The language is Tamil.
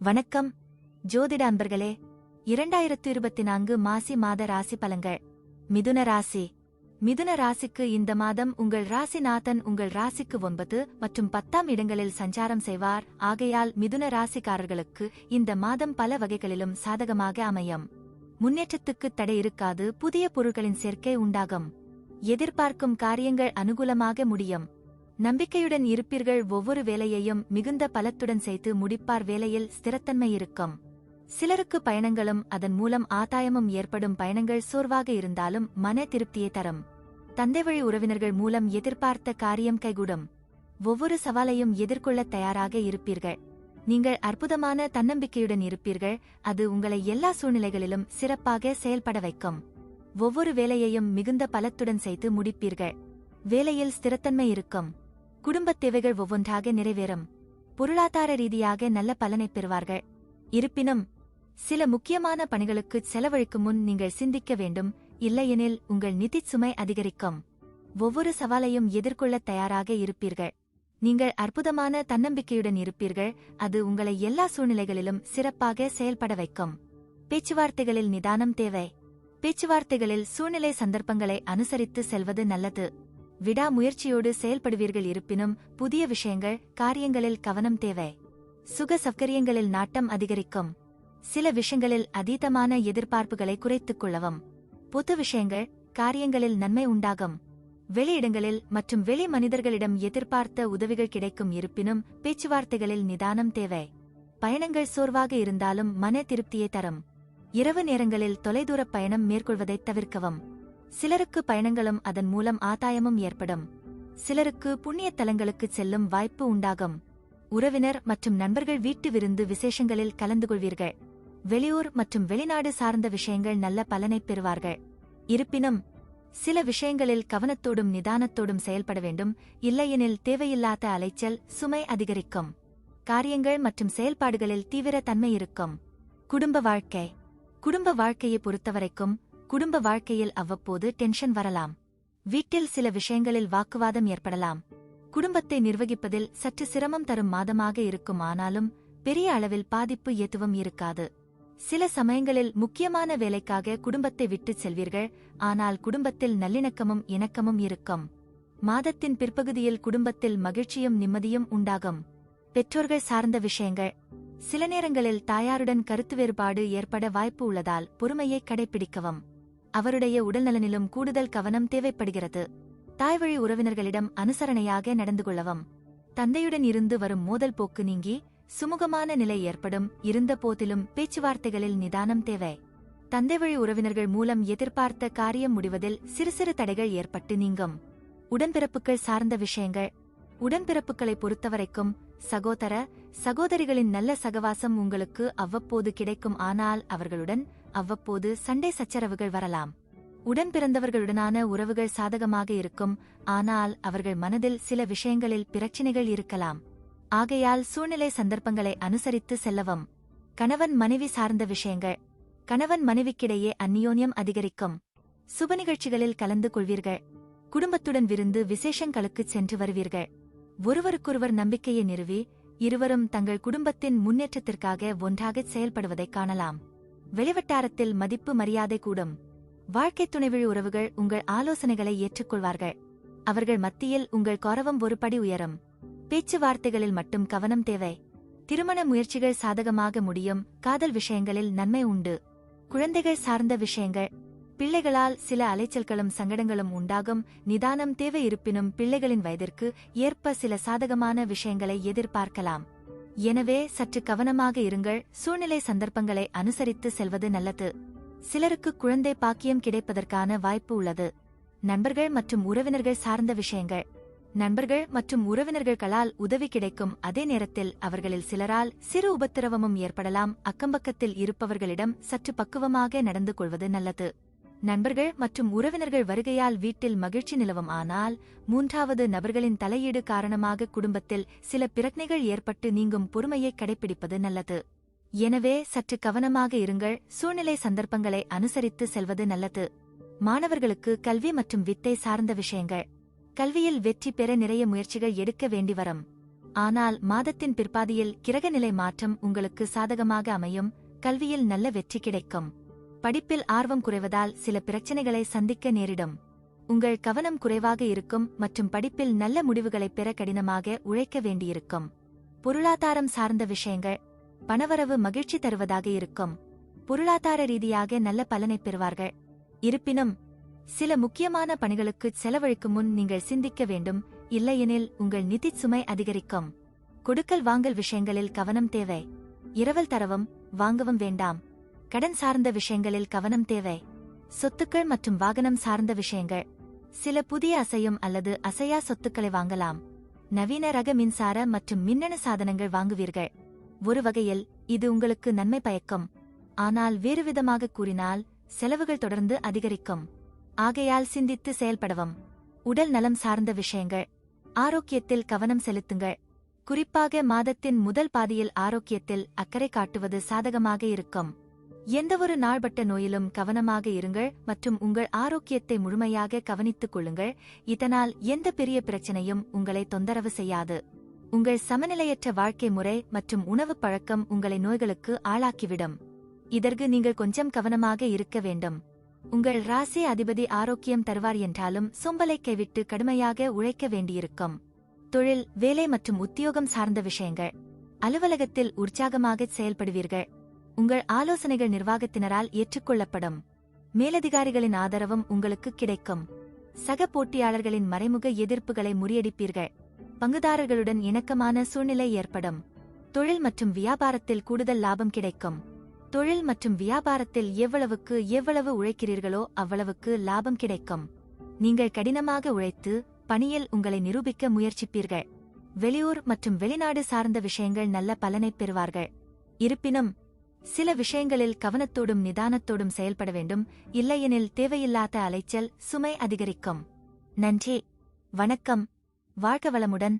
வணக்கம். ஜோதிட அன்பர்களே இரண்டாயிரத்து இருபத்தி நான்கு மாசி மாத ராசி பலங்கள் மிதுன ராசி. மிதுன ராசிக்கு இந்த மாதம் உங்கள் ராசிநாதன் உங்கள் ராசிக்கு ஒன்பது மற்றும் பத்தாம் இடங்களில் சஞ்சாரம் செய்வார். ஆகையால் மிதுன ராசிக்காரர்களுக்கு இந்த மாதம் பல வகைகளிலும் சாதகமாக அமையும். முன்னேற்றத்துக்கு தடை இருக்காது புதிய பொருட்களின் சேர்க்கை உண்டாகும். எதிர்பார்க்கும் காரியங்கள் அனுகூலமாக முடியும். நம்பிக்கையுடன் இருப்பீர்கள். ஒவ்வொரு வேலையையும் மிகுந்த பலத்துடன் செய்து முடிப்பார். வேலையில் ஸ்திரத்தன்மை இருக்கும். சிலருக்கு பயணங்களும் அதன் மூலம் ஆதாயமும் ஏற்படும். பயணங்கள் சோர்வாக இருந்தாலும் மன திருப்தியை தரும். தந்தைவழி உறவினர்கள் மூலம் எதிர்பார்த்த காரியம் கைகூடும். ஒவ்வொரு சவாலையும் எதிர்கொள்ள தயாராக இருப்பீர்கள். நீங்கள் அற்புதமான தன்னம்பிக்கையுடன் இருப்பீர்கள். அது உங்களை எல்லா சூழ்நிலைகளிலும் சிறப்பாக செயல்பட வைக்கும். ஒவ்வொரு வேலையையும் மிகுந்த பலத்துடன் செய்து முடிப்பீர்கள். வேலையில் ஸ்திரத்தன்மை இருக்கும். குடும்பத் தேவைகள் ஒவ்வொன்றாக நிறைவேறும். பொருளாதார ரீதியாக நல்ல பலனை பெறுவார்கள். இருப்பினும் சில முக்கியமான பணிகளுக்கு செலவழிக்கும் முன் நீங்கள் சிந்திக்க வேண்டும். இல்லையெனில் உங்கள் நிதிச் சுமை அதிகரிக்கும். ஒவ்வொரு சவாலையும் எதிர்கொள்ள தயாராக இருப்பீர்கள். நீங்கள் அற்புதமான தன்னம்பிக்கையுடன் இருப்பீர்கள். அது உங்களை எல்லா சூழ்நிலைகளிலும் சிறப்பாக செயல்பட வைக்கும். பேச்சுவார்த்தைகளில் நிதானம் தேவை. பேச்சுவார்த்தைகளில் சூழ்நிலை சந்தர்ப்பங்களை அனுசரித்து செல்வது நல்லது. விடாமுயற்சியோடு செயல்படுவீர்கள் இருப்பினும் புதிய விஷயங்கள் காரியங்களில் கவனம் தேவை. சுக சௌகரியங்களில் நாட்டம் அதிகரிக்கும். சில விஷயங்களில் அதீதமான எதிர்பார்ப்புகளை குறைத்துக் கொள்ளவும். பொது விஷயங்கள் காரியங்களில் நன்மை உண்டாகும். வெளியிடங்களில் மற்றும் வெளி மனிதர்களிடம் எதிர்பார்த்த உதவிகள் கிடைக்கும் இருப்பினும் பேச்சுவார்த்தைகளில் நிதானம் தேவை. பயணங்கள் சோர்வாக இருந்தாலும் மன திருப்தியை தரும். இரவு நேரங்களில் தொலைதூரப் பயணம் மேற்கொள்வதைத் தவிர்க்கவும். சிலருக்கு பயணங்களும் அதன் மூலம் ஆதாயமும் ஏற்படும். சிலருக்கு புண்ணிய தலங்களுக்கு செல்லும் வாய்ப்பு உண்டாகும். உறவினர் மற்றும் நண்பர்கள் வீட்டு விருந்து விசேஷங்களில் கலந்து கொள்வீர்கள். வெளியூர் மற்றும் வெளிநாடு சார்ந்த விஷயங்கள் நல்ல பலனைப் பெறுவார்கள். இருப்பினும் சில விஷயங்களில் கவனத்தோடும் நிதானத்தோடும் செயல்பட வேண்டும். இல்லையெனில் தேவையில்லாத அலைச்சல் சுமை அதிகரிக்கும். காரியங்கள் மற்றும் செயல்பாடுகளில் தீவிர தன்மை இருக்கும். குடும்ப வாழ்க்கை. குடும்ப வாழ்க்கையை பொறுத்தவரைக்கும் குடும்ப வாழ்க்கையில் அவ்வப்போது டென்ஷன் வரலாம். வீட்டில் சில விஷயங்களில் வாக்குவாதம் ஏற்படலாம். குடும்பத்தை நிர்வகிப்பதில் சற்று சிரமம் தரும் மாதமாக இருக்கும் ஆனாலும் பெரிய அளவில் பாதிப்பு எதுவும் இருக்காது. சில சமயங்களில் முக்கியமான வேலைக்காக குடும்பத்தை விட்டுச் செல்வீர்கள் ஆனால் குடும்பத்தில் நல்லிணக்கமும் இணக்கமும் இருக்கும். மாதத்தின் பிற்பகுதியில் குடும்பத்தில் மகிழ்ச்சியும் நிம்மதியும் உண்டாகும். பெற்றோர்கள் சார்ந்த விஷயங்கள். சில நேரங்களில் தாயாருடன் கருத்து வேறுபாடு ஏற்பட வாய்ப்பு உள்ளதால் பொறுமையை கடைபிடிக்கவும் அவருடைய உடல்நலனிலும் கூடுதல் கவனம் தேவைப்படுகிறது. தாய்வழி உறவினர்களிடம் அனுசரணையாக நடந்து கொள்ளவும். தந்தையுடன் இருந்து வரும் மோதல் போக்கு நீங்கி சுமூகமான நிலை ஏற்படும். இருந்த போதிலும் பேச்சுவார்த்தைகளில் நிதானம் தேவை. தந்தை வழி உறவினர்கள் மூலம் எதிர்பார்த்த காரியம் முடிவதில் சிறு சிறு தடைகள் ஏற்பட்டு நீங்கும். உடன்பிறப்புகள் சார்ந்த விஷயங்கள். உடன்பிறப்புகளை பொறுத்தவரைக்கும் சகோதர சகோதரிகளின் நல்ல சகவாசம் உங்களுக்கு அவ்வப்போது கிடைக்கும். ஆனால் அவர்களுடன் அவ்வப்போது சண்டை சச்சரவுகள் வரலாம். உடன் பிறந்தவர்களுடனான உறவுகள் சாதகமாக இருக்கும் ஆனால் அவர்கள் மனதில் சில விஷயங்களில் பிரச்சினைகள் இருக்கலாம். ஆகையால் சூழ்நிலை சந்தர்ப்பங்களை அனுசரித்து செல்லவும். கணவன் மனைவி சார்ந்த விஷயங்கள். கணவன் மனைவிக்கிடையே அந்நியோன்யம் அதிகரிக்கும். சுப நிகழ்ச்சிகளில் கலந்து கொள்வீர்கள். குடும்பத்துடன் விருந்து விசேஷங்களுக்குச் சென்று வருவீர்கள். ஒருவருக்கொருவர் நம்பிக்கையை நிறுவி இருவரும் தங்கள் குடும்பத்தின் முன்னேற்றத்திற்காக ஒன்றாகச் செயல்படுவதைக் காணலாம். வெளிவட்டாரத்தில் மதிப்பு மரியாதை கூடும். வாழ்க்கைத் துணைவழி உறவுகள் உங்கள் ஆலோசனைகளை ஏற்றுக்கொள்வார்கள். அவர்கள் மத்தியில் உங்கள் கௌரவம் ஒரு படி உயரும். பேச்சுவார்த்தைகளில் மட்டும் கவனம் தேவை. திருமண முயற்சிகள் சாதகமாக முடியும். காதல் விஷயங்களில் நன்மை உண்டு. குழந்தைகள் சார்ந்த விஷயங்கள். பிள்ளைகளால் சில அலைச்சல்களும் சங்கடங்களும் உண்டாகும். நிதானம் தேவை இருப்பினும் பிள்ளைகளின் வயதிற்கு ஏற்ப சில சாதகமான விஷயங்களை எதிர்பார்க்கலாம். எனவே சற்று கவனமாக இருங்கள். சூழ்நிலை சந்தர்ப்பங்களை அனுசரித்து செல்வது நல்லது. சிலருக்கு குழந்தை பாக்கியம் கிடைப்பதற்கான வாய்ப்பு உள்ளது. நண்பர்கள் மற்றும் உறவினர்கள் சார்ந்த விஷயங்கள். நண்பர்கள் மற்றும் உறவினர்களால் உதவி கிடைக்கும். அதே நேரத்தில் அவர்களில் சிலரால் சிறு உபத்திரவமும் ஏற்படலாம். அக்கம்பக்கத்தில் இருப்பவர்களிடம் சற்று பக்குவமாக நடந்து கொள்வது நல்லது. நண்பர்கள் மற்றும் உறவினர்கள் வருகையால் வீட்டில் மகிழ்ச்சி நிலவும் ஆனால் மூன்றாவது நபர்களின் தலையீடு காரணமாக குடும்பத்தில் சில பிரச்சனைகள் ஏற்பட்டு நீங்கும் பொறுமையை கடைபிடிப்பது நல்லது. எனவே சற்று கவனமாக இருங்கள். சூழ்நிலை சந்தர்ப்பங்களை அனுசரித்து செல்வது நல்லது. மாணவர்களுக்கு கல்வி மற்றும் வித்தை சார்ந்த விஷயங்கள். கல்வியில் வெற்றி பெற நிறைய முயற்சிகள் எடுக்க வேண்டி வரும். ஆனால் மாதத்தின் பிற்பாதியில் கிரகநிலை மாற்றம் உங்களுக்கு சாதகமாக அமையும். கல்வியில் நல்ல வெற்றி கிடைக்கும். படிப்பில் ஆர்வம் குறைவதால் சில பிரச்சனைகளை சந்திக்க நேரிடும். உங்கள் கவனம் குறைவாக இருக்கும் மற்றும் படிப்பில் நல்ல முடிவுகளை பெற கடினமாக உழைக்க வேண்டியிருக்கும். பொருளாதாரம் சார்ந்த விஷயங்கள். பணவரவு மகிழ்ச்சி தருவதாக இருக்கும். பொருளாதார ரீதியாக நல்ல பலனை பெறுவார்கள். இருப்பினும் சில முக்கியமான பணிகளுக்கு செலவழிக்கும் முன் நீங்கள் சிந்திக்க வேண்டும். இல்லையெனில் உங்கள் நிதி சுமை அதிகரிக்கும். கொடுக்கல் வாங்கல் விஷயங்களில் கவனம் தேவை. இரவல் தரவும் வாங்கவும் வேண்டாம். கடன் சார்ந்த விஷயங்களில் கவனம் தேவை. சொத்துக்கள் மற்றும் வாகனம் சார்ந்த விஷயங்கள். சில புதிய அசையும் அல்லது அசையா சொத்துக்களை வாங்கலாம். நவீன ரக மின்சார மற்றும் மின்னணு சாதனங்கள் வாங்குவீர்கள். ஒரு வகையில் இது உங்களுக்கு நன்மை பயக்கும். ஆனால் வேறுவிதமாக கூறினால் செலவுகள் தொடர்ந்து அதிகரிக்கும். ஆகையால் சிந்தித்து செயல்படவும். உடல் நலம் சார்ந்த விஷயங்கள். ஆரோக்கியத்தில் கவனம் செலுத்துங்கள். குறிப்பாக மாதத்தின் முதல் பாதியில் ஆரோக்கியத்தில் அக்கறை காட்டுவது சாதகமாக இருக்கும். எந்தவொரு நாள்பட்ட நோயிலும் கவனமாக இருங்கள் மற்றும் உங்கள் ஆரோக்கியத்தை முழுமையாக கவனித்துக் கொள்ளுங்கள். இதனால் எந்த பெரிய பிரச்சனையும் உங்களை தொந்தரவு செய்யாது. உங்கள் சமநிலையற்ற வாழ்க்கை முறை மற்றும் உணவுப் பழக்கம் உங்களை நோய்களுக்கு ஆளாக்கிவிடும். இதற்கு நீங்கள் கொஞ்சம் கவனமாக இருக்க வேண்டும். உங்கள் ராசி அதிபதி ஆரோக்கியம் தருவார் என்றாலும் சொம்பலை கைவிட்டு கடுமையாக உழைக்க வேண்டியிருக்கும். தொழில் வேலை மற்றும் உத்தியோகம் சார்ந்த விஷயங்கள். அலுவலகத்தில் உற்சாகமாக செயல்படுவீர்கள். உங்கள் ஆலோசனைகள் நிர்வாகத்தினரால் ஏற்றுக்கொள்ளப்படும். மேலதிகாரிகளின் ஆதரவும் உங்களுக்கு கிடைக்கும். சக போட்டியாளர்களின் மறைமுக எதிர்ப்புகளை முறியடிப்பீர்கள். பங்குதாரர்களுடன் இணக்கமான சூழ்நிலை ஏற்படும். தொழில் மற்றும் வியாபாரத்தில் கூடுதல் லாபம் கிடைக்கும். தொழில் மற்றும் வியாபாரத்தில் எவ்வளவுக்கு எவ்வளவு உழைக்கிறீர்களோ அவ்வளவுக்கு லாபம் கிடைக்கும். நீங்கள் கடினமாக உழைத்து பணியில் உங்களை நிரூபிக்க முயற்சிப்பீர்கள். வெளியூர் மற்றும் வெளிநாடு சார்ந்த விஷயங்கள் நல்ல பலனை பெறுவார்கள். இருப்பினும் சில விஷயங்களில் கவனத்தோடும் நிதானத்தோடும் செயல்பட வேண்டும். இல்லையெனில் தேவையில்லாத அலைச்சல் சுமை அதிகரிக்கும். நன்றி. வணக்கம். வாழ்க வளமுடன்.